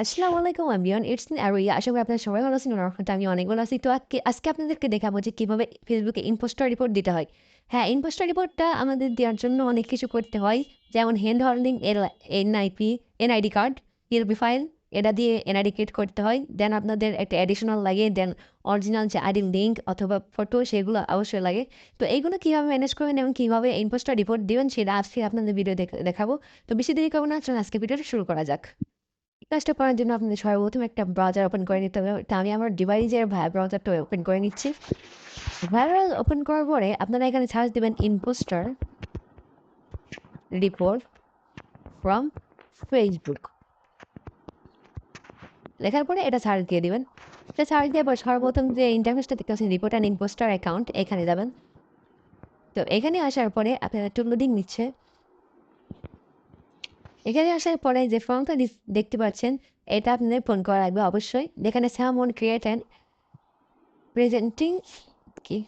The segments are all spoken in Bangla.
আসসালামু আলাইকুম আমিয়ন ইটস আরোয়া আশা করি আপনারা সবাই ভালো আছেন, ওনার আমি অনেক ভালো আছি। তো আজকে আপনাদেরকে দেখাবো যে কীভাবে ফেসবুকে ইম্পোস্টার রিপোর্ট দিতে হয়। হ্যাঁ ইম্পোস্টার রিপোর্টটা আমাদের দেওয়ার জন্য অনেক কিছু করতে হয়। যেমন হ্যান্ড হোল্ডিং এর NIP NID card ELP file এটা দিয়ে এনআইডি ক্রিয়েট করতে হয়। দেন আপনাদের একটা অ্যাডিশনাল লাগে দেন অরিজিনাল যে আইডি লিঙ্ক অথবা ফটো সেগুলো অবশ্যই লাগে। তো এইগুলো কীভাবে ম্যানেজ করবেন এবং কীভাবে ইম্পোস্টার রিপোর্ট দেবেন, সেটা আজকে আপনাদের ভিডিও দেখাবো। তো বেশি দেরি করব না, চলুন আজকে ভিডিওটা শুরু করা যাক। কাজটা করার জন্য আপনাদের সর্বপ্রথম একটা ব্রাউজার ওপেন করে নিতে হবে। তা আমি আমার ডিভাইসের ব্রাউজারটা ওপেন করে নিচ্ছি। ভাইরাল ওপেন করার পরে আপনারা এখানে সার্চ দেবেন ইম্পোস্টার রিপোর্ট ফ্রম ফেসবুক লেখার পরে এটা সার্চ দিয়ে দেবেন। এটা সার্চ দিয়ে পর সর্বপ্রথম যে ইন্টারফেসটা দেখতে পাচ্ছেন রিপোর্ট অ্যান্ড ইম্পোস্টার অ্যাকাউন্ট এখানে যাবেন। তো এখানে আসার পরে আপনারা একটু লোডিং নিচ্ছে। এখানে আসার পরে যে ফর্মটা দেখতে পাচ্ছেন, এটা আপনাদের ফোন করা লাগবে অবশ্যই। যেখানে স্যামন ক্রিয়েট অ্যান্ড প্রেজেন্টিং কি?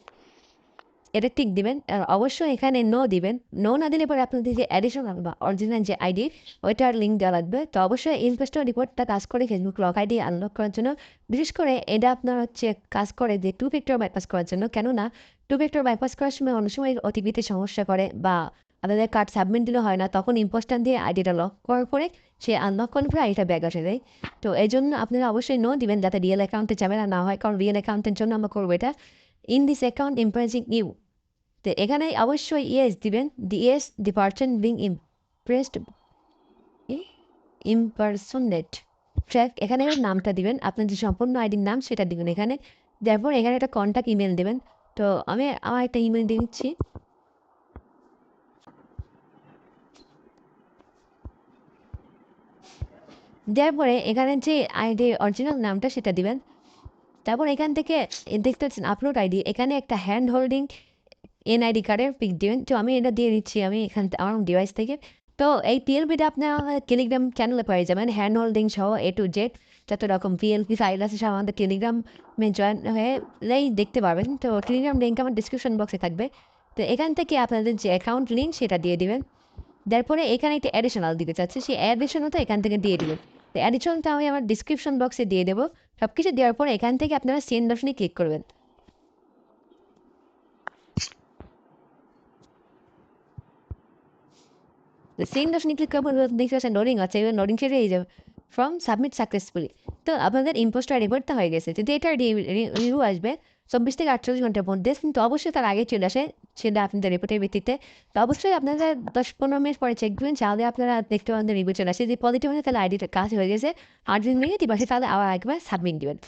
এটা টিক দিবেন, আর অবশ্যই এখানে নো দিবেন। নো না দিলে পরে আপনাদের যে অ্যাডিশনাল বা অরিজিনাল যে আইডি ওইটার লিঙ্ক দেওয়া লাগবে। তো অবশ্যই ইনভেস্টর রিপোর্টটা কাজ করে ফেসবুক লক আইডি আনলক করার জন্য, বিশেষ করে এটা আপনার হচ্ছে কাজ করে যে টু ফ্যাক্টর বাইপাস করার জন্য। কেননা টু ফ্যাক্টর বাইপাস করার সময় অনেক সময় ওটিপিতে সমস্যা করে বা আপনাদের কার্ড সাবমিট দিলে হয় না, তখন ইম্পোস্টার দিয়ে আইডিটা লক করার পরে সে আনলক করার পরে আইডিটা ব্যাগ আসে দেয় তো এই জন্য আপনারা অবশ্যই নো দিবেন যাতে রিয়েল অ্যাকাউন্টে ঝামেলা না হয়, কারণ রিয়েল অ্যাকাউন্টের জন্য আমরা করব এটা। In this account impressing you তো এখানে অবশ্যই ইয়েস দিবেন। The yes the person being impressed impersonate track এখানে নামটা দিবেন। আপনার যে সম্পূর্ণ আইডির নাম সেটা দিবেন এখানে। তারপর এখানে একটা কন্ট্যাক্ট ইমেল দেবেন। তো আমি আমার একটা ইমেল দিচ্ছি। দেওয়ার পরে এখানে যে আইডি অরিজিনাল নামটা সেটা দিবেন। তারপর এখান থেকে দেখতে পাচ্ছেন আপলোড আইডি। এখানে একটা হ্যান্ড হোল্ডিং এনআইডি কার্ডের পিক দেবেন। তো আমি এটা দিয়ে দিচ্ছি আমি এখান আমার ডিভাইস থেকে। তো এই পিএলপিটা আপনার টেলিগ্রাম চ্যানেলে পেয়ে যাবেন হ্যান্ড হোল্ডিং সহ এ টু জেড যত রকম পিএলপি ফাইল আছে সব আমাদের টেলিগ্রামে জয়েন হয়ে দেখতে পারবেন। তো টেলিগ্রাম লিঙ্ক আমার ডিসক্রিপশন বক্সে থাকবে। তো এখান থেকে আপনাদের যে অ্যাকাউন্ট লিঙ্ক সেটা দিয়ে দিবেন। তারপরে এখানে একটা অ্যাডিশনাল দিতে চাচ্ছে। সেই অ্যাডিশনালটা এখান থেকে দিয়ে দেবেন। তো অ্যাডিশনটা আমি আমার ডিসক্রিপশন বক্সে দিয়ে দেবো। সব কিছু দেওয়ার পর এখান থেকে আপনারা সেন্ড দর্শনে ক্লিক করবেন। সেন্ড দর্শনে ক্লিক করবেন দেখতে পাচ্ছেন লোডিং আছে, এবার লোডিং শেষে এই যাবে ফ্রম সাবমিট সাকসেসফুলি তো আপনাদের ইম্পোস্টার রিপোর্টটা হয়ে গেছে। যদি এটা রিভিউ আসবে চব্বিশ থেকে আটচল্লিশ ঘণ্টার মধ্যে, কিন্তু অবশ্যই তার আগে চলে আসে, সেটা আপনাদের রিপোর্টের ভিত্তিতে। তো অবশ্যই আপনারা দশ পনেরো মিনিট পরে চেক করবেন তাহলে আপনারা দেখতে পাবেন রিভিউ চলে আসে। যদি পজিটিভ হয়, তাহলে আইডিটা কাজ হয়ে গেছে। আর যদি নেগেটিভ আসে, তাহলে আবার একবার সাবমিট দেবেন।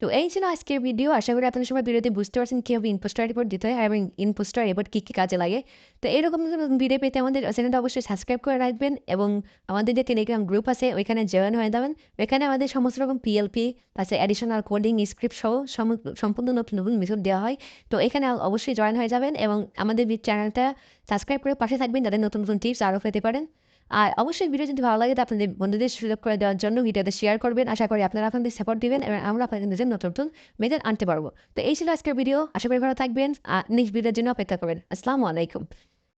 তো এই ছিল আজকের ভিডিও আশা করি আপনার সময় ভিডিওতে বুঝতে পারছেন কীভাবে ইনপোস্টার রিপোর্ট দিতে হয় এবং ইনপোস্টার রিপোর্ট কী কী কাজে লাগে। তো এরকম ভিডিও পেতে আমাদের চ্যানেলটা অবশ্যই সাবস্ক্রাইব করে রাখবেন এবং আমাদের যে টেলিগ্রাম গ্রুপ আছে, ওইখানে জয়েন হয়ে যাবেন। ওইখানে আমাদের সমস্ত রকম পিএলপি তাছাড়া অ্যাডিশনাল কোডিং স্ক্রিপ্ট সহ সম্পূর্ণ নতুন নতুন মেথড দেওয়া হয়। তো এখানে অবশ্যই জয়েন হয়ে যাবেন এবং আমাদের চ্যানেলটা সাবস্ক্রাইব করে পাশে থাকবেন যাদের নতুন নতুন টিপস আরও পেতে পারেন। আর অবশ্যই ভিডিও যদি ভালো লাগে, তো আপনাদের বন্ধুদের সুযোগ করে দেওয়ার জন্য ভিডিওতে শেয়ার করবেন। আশা করি আপনারা আপনাদের সাপোর্ট দিবেন এবং আমরা আপনাদের নিজের নতুন নতুন মেজার আনতে পারব। তো এই ছিল আজকের ভিডিও। আশা করি ভালো থাকবেন। নেক্সট ভিডিওর জন্য অপেক্ষা করবেন। আসসালামু আলাইকুম।